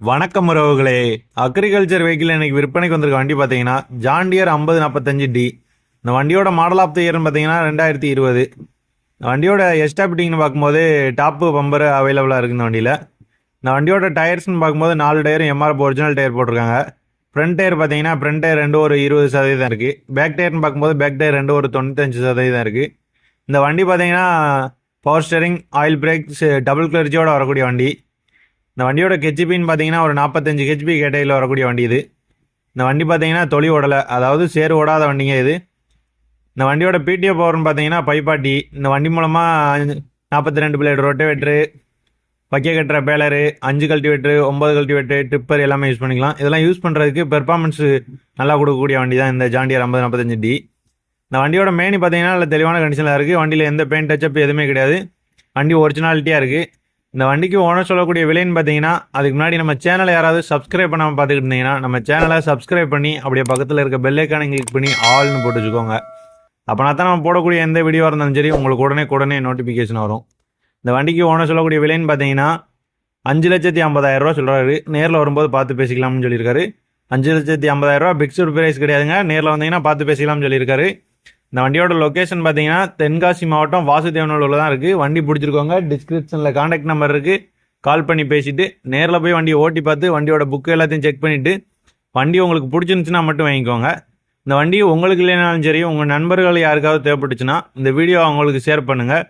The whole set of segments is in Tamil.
வணக்கம் உறவுகளே. அக்ரிகல்ச்சர் வெஹிக்கிள் இன்றைக்கி விற்பனைக்கு வந்திருக்க வண்டி பார்த்தீங்கன்னா ஜாண்டியர் ஐம்பது நாற்பத்தஞ்சு டி இந்த வண்டியோட மாடல் ஆஃப் த இயர்னு பார்த்தீங்கன்னா ரெண்டாயிரத்தி இருபது. இந்த வண்டியோட எஸ்டாபிட்டிங்னு பார்க்கும்போது டாப்பு பம்பர் அவைலபிளாக இருக்குது இந்த வண்டியில். இந்த வண்டியோட டயர்ஸ்னு பார்க்கும்போது நாலு டயரும் எம்ஆர்எஃப் ஒரிஜினல் டயர் போட்டிருக்காங்க. ஃப்ரண்ட் டயர் பார்த்தீங்கன்னா ஃப்ரண்ட் டயர் ரெண்டு ஒரு இருபது சதவீதம் இருக்குது பேக் டயர்னு பார்க்கும்போது பேக் டயர் ரெண்டு ஒரு தொண்ணூத்தஞ்சு சதவீதம் இருக்குது இந்த வண்டி பார்த்தீங்கன்னா power steering oil brakes double கிளர்ச்சியோடு வரக்கூடிய வண்டி. இந்த வண்டியோட ஹெச்பின்னு பார்த்தீங்கன்னா ஒரு நாற்பத்தஞ்சு ஹெச்பி கேட்டையில் வரக்கூடிய வண்டி இது. இந்த வண்டி பார்த்தீங்கன்னா தொழில் ஓடலை. அதாவது சேர் ஓடாத வண்டிங்க இது. இந்த வண்டியோட பிடிஓ பவர்னு பார்த்தீங்கன்னா பைப்பாட்டி இந்த வண்டி மூலமாக நாற்பத்தி ரெண்டு பிளேட் ரொட்டேவேட்ரு வைக்க கட்டுற பேலரு அஞ்சு கல்டிவேட்ரு ஒம்பது கல்டிவேட்ரு ட்ரிப்பர் எல்லாமே யூஸ் பண்ணிக்கலாம். இதெல்லாம் யூஸ் பண்ணுறதுக்கு பெர்ஃபார்மன்ஸ் நல்லா கொடுக்கக்கூடிய வண்டி தான் இந்த ஜாண்டியர் ஐம்பது நாற்பத்தஞ்சு டி இந்த வண்டியோட மேனி பார்த்தீங்கன்னா நல்ல தெளிவான கண்டிஷனில் இருக்குது வண்டியில் எந்த பெயிண்ட் டச்சப் எதுவுமே கிடையாது. வண்டி ஒரிஜினாலிட்டியாக இருக்குது இந்த வண்டிக்கு ஓனர் சொல்லக்கூடிய விலைன்னு பார்த்தீங்கன்னா அதுக்கு முன்னாடி நம்ம சேனலை யாராவது சப்ஸ்கிரைப் பண்ணாமல் பார்த்துக்கிட்டு இருந்தீங்கன்னா நம்ம சேனலை சப்ஸ்கிரைப் பண்ணி அப்படியே பக்கத்தில் இருக்க பெல்லைக்கான கிளிக் பண்ணி ஆல்னு போட்டு வச்சுக்கோங்க அப்போனா தான் நம்ம போடக்கூடிய எந்த வீடியோவாக இருந்தாலும் சரி உங்களுக்கு உடனே உடனே நோட்டிஃபிகேஷன் வரும். இந்த வண்டிக்கு ஓனர் சொல்லக்கூடிய விலைன்னு பார்த்தீங்கன்னா அஞ்சு லட்சத்தி ஐம்பதாயிரம் ரூபா சொல்கிறாரு நேரில் வரும்போது பார்த்து பேசிக்கலாம்னு சொல்லியிருக்காரு. அஞ்சு லட்சத்தி ஐம்பதாயிரம் ரூபா பிக்ஸ்டு ப்ரைஸ் கிடையாதுங்க. நேரில் வந்தீங்கன்னா பார்த்து பேசிக்கலாம்னு சொல்லியிருக்காரு. இந்த வண்டியோட லொக்கேஷன் பார்த்தீங்கன்னா தென்காசி மாவட்டம் வாசுதேவனூரில் தான் இருக்குது வண்டி பிடிச்சிருக்கோங்க டிஸ்கிரிப்ஷனில் காண்டாக்ட் நம்பர் இருக்குது கால் பண்ணி பேசிட்டு நேரில் போய் வண்டியை ஓட்டி பார்த்து வண்டியோட புக்கு எல்லாத்தையும் செக் பண்ணிவிட்டு வண்டி உங்களுக்கு பிடிச்சிருந்துச்சுன்னா மட்டும் வாங்கிக்கோங்க. இந்த வண்டி உங்களுக்கு இல்லைனாலும் சரி உங்கள் நண்பர்கள் யாருக்காவது தேவைப்பட்டுச்சுன்னா இந்த வீடியோ அவங்களுக்கு ஷேர் பண்ணுங்கள்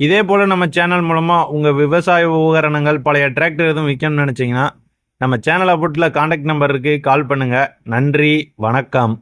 இதே போல் நம்ம சேனல் மூலமாக உங்கள் விவசாய உபகரணங்கள் பழைய டிராக்டர் எதுவும் விற்கணும்னு நினச்சிங்கன்னா நம்ம சேனலை போட்டில் காண்டாக்ட் நம்பர் இருக்குது கால் பண்ணுங்கள் நன்றி. வணக்கம்.